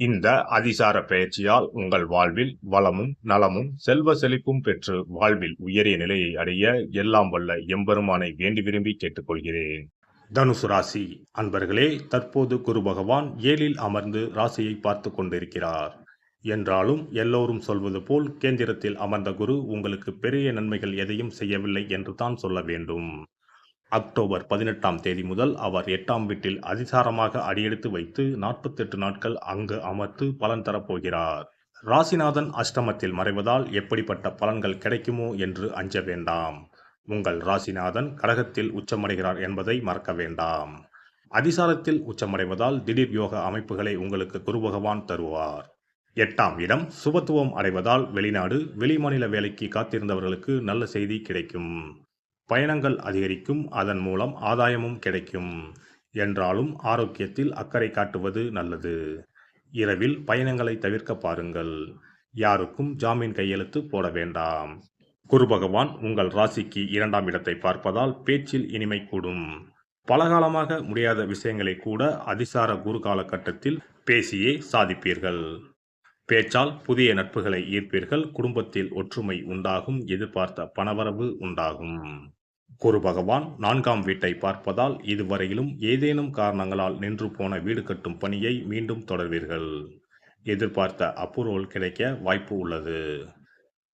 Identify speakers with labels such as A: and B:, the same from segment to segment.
A: இந்த அதிசார பயிற்சியால் உங்கள் வாழ்வில் வளமும் நலமும் செல்வ செழிப்பும் பெற்று வாழ்வில் உயரிய நிலையை அடைய எல்லாம் வல்ல எம்பெருமானை வேண்டி விரும்பி கேட்டுக்கொள்கிறேன். தனுசு ராசி அன்பர்களே தற்போது குரு பகவான் ஏழில் அமர்ந்து ராசியை பார்த்து கொண்டிருக்கிறார். என்றாலும் எல்லோரும் சொல்வது போல் கேந்திரத்தில் அமர்ந்த குரு உங்களுக்கு பெரிய நன்மைகள் எதையும் செய்யவில்லை என்று தான் சொல்ல வேண்டும். அக்டோபர் பதினெட்டாம் தேதி முதல் அவர் எட்டாம் வீட்டில் அதிசாரமாக அடியெடுத்து வைத்து நாற்பத்தெட்டு நாட்கள் அங்கு அமர்த்து பலன் தரப்போகிறார். ராசிநாதன் அஷ்டமத்தில் மறைவதால் எப்படிப்பட்ட பலன்கள் கிடைக்குமோ என்று அஞ்ச வேண்டாம். உங்கள் ராசிநாதன் கடகத்தில் உச்சமடைகிறார் என்பதை மறக்க வேண்டாம். அதிசாரத்தில் உச்சமடைவதால் திடீர் யோக அமைப்புகளை உங்களுக்கு குரு பகவான் தருவார். எட்டாம் இடம் சுபத்துவம் அடைவதால் வெளிநாடு வெளிமாநில வேலைக்கு காத்திருந்தவர்களுக்கு நல்ல செய்தி கிடைக்கும். பயணங்கள் அதிகரிக்கும் அதன் மூலம் ஆதாயமும் கிடைக்கும். என்றாலும் ஆரோக்கியத்தில் அக்கறை காட்டுவது நல்லது. இரவில் பயணங்களை தவிர்க்க பாருங்கள். யாருக்கும் ஜாமீன் கையெழுத்து போட வேண்டாம். குரு பகவான் உங்கள் ராசிக்கு இரண்டாம் இடத்தை பார்ப்பதால் பேச்சில் இனிமை கூடும். பலகாலமாக முடியாத விஷயங்களை கூட அதிசார குரு காலகட்டத்தில் பேசியே சாதிப்பீர்கள். பேச்சால் புதிய நட்புகளை ஈர்ப்பீர்கள். குடும்பத்தில் ஒற்றுமை உண்டாகும். எதிர்பார்த்த பணவரவு உண்டாகும். குரு பகவான் நான்காம் வீட்டை பார்ப்பதால் இதுவரையிலும் ஏதேனும் காரணங்களால் நின்று போன வீடு கட்டும் பணியை மீண்டும் தொடர்வீர்கள். எதிர்பார்த்த அப்ரூவல் கிடைக்க வாய்ப்பு உள்ளது.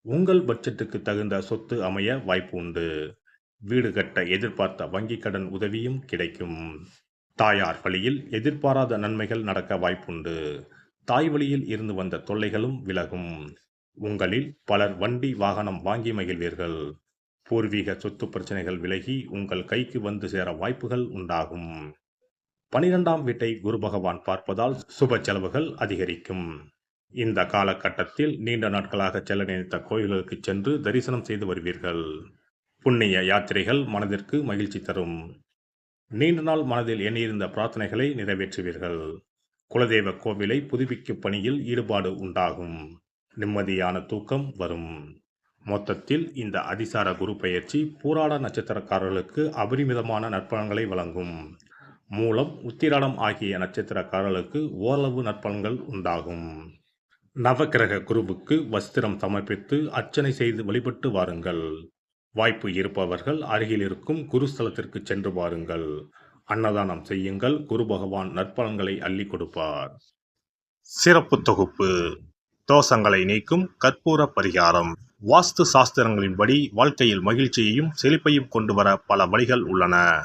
A: உங்கள் பட்ஜெட்டுக்கு தகுந்த சொத்து அமைய வாய்ப்பு உண்டு. வீடு கட்ட எதிர்பார்த்த வங்கி கடன் உதவியும் கிடைக்கும். தாயார் வழியில் எதிர்பாராத நன்மைகள் நடக்க வாய்ப்புண்டு தாய் வழியில் இருந்து வந்த தொல்லைகளும் விலகும். உங்களில் பலர் வண்டி வாகனம் வாங்கி மகிழ்வீர்கள். பூர்வீக சொத்து பிரச்சனைகள் விலகி உங்கள் கைக்கு வந்து சேர வாய்ப்புகள் உண்டாகும். பனிரெண்டாம் வீட்டை குரு பகவான் பார்ப்பதால் சுப செலவுகள் அதிகரிக்கும். இந்த காலகட்டத்தில் நீண்ட நாட்களாக செல்ல நினைத்த கோயில்களுக்கு சென்று தரிசனம் செய்து வருவீர்கள். புண்ணிய யாத்திரைகள் மனதிற்கு மகிழ்ச்சி தரும். நீண்ட நாள் மனதில் எண்ணியிருந்த பிரார்த்தனைகளை நிறைவேற்றுவீர்கள். குலதெய்வ கோவிலை புதுப்பிக்கும் பணியில் ஈடுபாடு உண்டாகும். நிம்மதியான தூக்கம் வரும். மொத்தத்தில் இந்த அதிசார குரு பயிற்சி பூராட நட்சத்திரக்காரர்களுக்கு அபரிமிதமான நற்பலன்களை வழங்கும். மூலம் உத்திராடம் ஆகிய நட்சத்திரக்காரர்களுக்கு ஓரளவு நற்பலன்கள் உண்டாகும். நவக்கிரக குருவுக்கு வஸ்திரம் சமர்ப்பித்து அர்ச்சனை செய்து வழிபட்டு வாருங்கள். வாய்ப்பு இருப்பவர்கள் அருகில் இருக்கும் குருஸ்தலத்திற்கு சென்று வாருங்கள். அன்னதானம் செய்யுங்கள். குரு பகவான் நற்பலன்களை அள்ளி கொடுப்பார். சிறப்பு தொகுப்பு. தோஷங்களை நீக்கும் கற்பூர பரிகாரம். வாஸ்து சாஸ்திரங்களின்படி வாழ்க்கையில் மகிழ்ச்சியையும் செழிப்பையும் கொண்டு வர பல வழிகள் உள்ளன.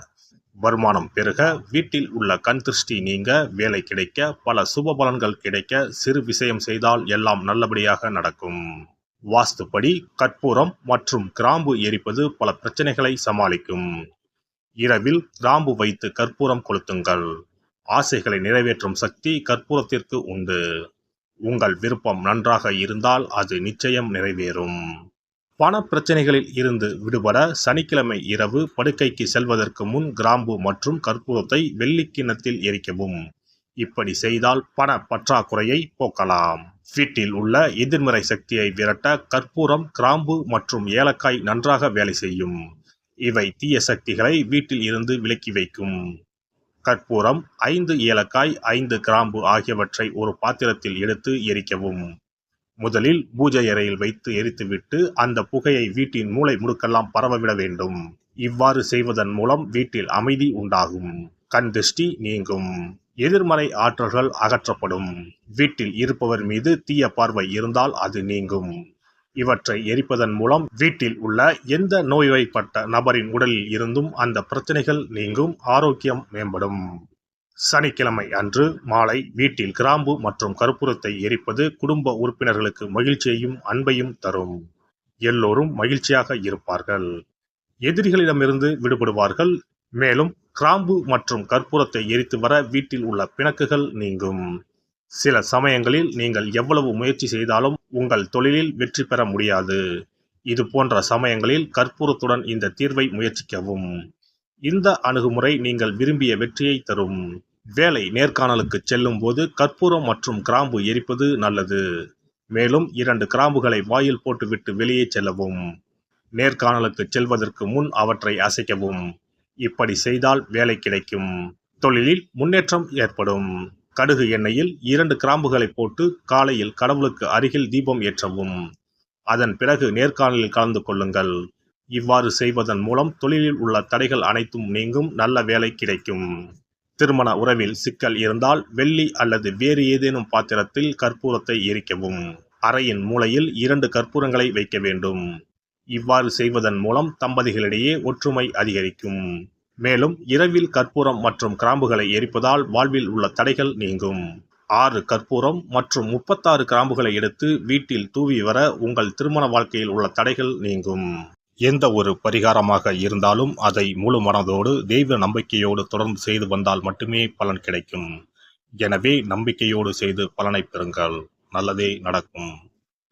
A: வருமானம் பெருக வீட்டில் உள்ள கண் திருஷ்டி நீங்க வேலை கிடைக்க பல சுப பலன்கள் கிடைக்க சிறு விஷயம் செய்தால் எல்லாம் நல்லபடியாக நடக்கும். வாஸ்துப்படி கற்பூரம் மற்றும் கிராம்பு எரிப்பது பல பிரச்சனைகளை சமாளிக்கும். இரவில் கிராம்பு வைத்து கற்பூரம் கொளுத்துங்கள். ஆசைகளை நிறைவேற்றும் சக்தி கற்பூரத்திற்கு உண்டு. உங்கள் விருப்பம் நன்றாக இருந்தால் அது நிச்சயம் நிறைவேறும். பண பிரச்சனைகளில் இருந்து விடுபட சனிக்கிழமை இரவு படுக்கைக்கு செல்வதற்கு முன் கிராம்பு மற்றும் கற்பூரத்தை வெள்ளிக்கிணத்தில் எரிக்கவும். இப்படி செய்தால் பண பற்றாக்குறையை போக்கலாம். வீட்டில் உள்ள எதிர்மறை சக்தியை விரட்ட கற்பூரம் கிராம்பு மற்றும் ஏலக்காய் நன்றாக வேலை செய்யும். இவை தீய சக்திகளை வீட்டில் இருந்து விலக்கி வைக்கும். கற்பூரம் ஐந்து ஏலக்காய் ஐந்து கிராம்பு ஆகியவற்றை ஒரு பாத்திரத்தில் எடுத்து எரிக்கவும். முதலில் பூஜை அறையில் வைத்து எரித்துவிட்டு அந்த புகையை வீட்டின் மூளை முடுக்கெல்லாம் பரவவிட வேண்டும். இவ்வாறு செய்வதன் மூலம் வீட்டில் அமைதி உண்டாகும். கண் திருஷ்டி நீங்கும். எதிர்மறை ஆற்றல்கள் அகற்றப்படும். வீட்டில் இருப்பவர் மீது தீய பார்வை இருந்தால் அது நீங்கும். இவற்றை எரிப்பதன் மூலம் வீட்டில் உள்ள எந்த நோய்வாய்ப்பட்ட நபரின் உடலில் இருந்தும் அந்த பிரச்சனைகள் நீங்கும் ஆரோக்கியம் மேம்படும். சனிக்கிழமை அன்று மாலை வீட்டில் கிராம்பு மற்றும் கற்பூரத்தை எரிப்பது குடும்ப உறுப்பினர்களுக்கு மகிழ்ச்சியையும் அன்பையும் தரும். எல்லோரும் மகிழ்ச்சியாக இருப்பார்கள். எதிரிகளிடமிருந்து விடுபடுவார்கள். மேலும் கிராம்பு மற்றும் கற்பூரத்தை எரித்து வர வீட்டில் உள்ள பிணக்குகள் நீங்கும். சில சமயங்களில் நீங்கள் எவ்வளவு முயற்சி செய்தாலும் உங்கள் தொழிலில் வெற்றி பெற முடியாது. இது போன்ற சமயங்களில் கற்பூரத்துடன் இந்த தீர்வை முயற்சிக்கவும். இந்த அணுகுமுறை நீங்கள் விரும்பிய வெற்றியை தரும். வேலை நேர்காணலுக்கு செல்லும் போது கற்பூரம் மற்றும் கிராம்பு எரிப்பது நல்லது. மேலும் இரண்டு கிராம்புகளை வாயில் போட்டுவிட்டு வெளியே செல்லவும். நேர்காணலுக்கு செல்வதற்கு முன் அவற்றை அசைக்கவும். இப்படி செய்தால் வேலை கிடைக்கும். தொழிலில் முன்னேற்றம் ஏற்படும். கடுகு எண்ணெயில் இரண்டு கிராம்புகளை போட்டு காலையில் கடவுளுக்கு அருகில் தீபம் ஏற்றவும். அதன் பிறகு நேர்காணலில் கலந்து கொள்ளுங்கள். இவ்வாறு செய்வதன் மூலம் தொழிலில் உள்ள தடைகள் அனைத்தும் நீங்கும் நல்ல வேலை கிடைக்கும். திருமண உறவில் சிக்கல் இருந்தால் வெள்ளி அல்லது வேறு ஏதேனும் பாத்திரத்தில் கற்பூரத்தை எரிக்கவும். அறையின் மூலையில் இரண்டு கற்பூரங்களை வைக்க வேண்டும். இவ்வாறு செய்வதன் மூலம் தம்பதிகளிடையே ஒற்றுமை அதிகரிக்கும். மேலும் இரவில் கற்பூரம் மற்றும் கிராம்புகளை எரிப்பதால் வாழ்வில் உள்ள தடைகள் நீங்கும். ஆறு கற்பூரம் மற்றும் முப்பத்தாறு கிராம்புகளை எடுத்து வீட்டில் தூவி வர உங்கள் திருமண வாழ்க்கையில் உள்ள தடைகள் நீங்கும். எந்த ஒரு பரிகாரமாக இருந்தாலும் அதை முழு மனதோடு தெய்வ நம்பிக்கையோடு தொடர்ந்து செய்து வந்தால் மட்டுமே பலன் கிடைக்கும். எனவே நம்பிக்கையோடு செய்து பலனை பெறுங்கள். நல்லதே நடக்கும்.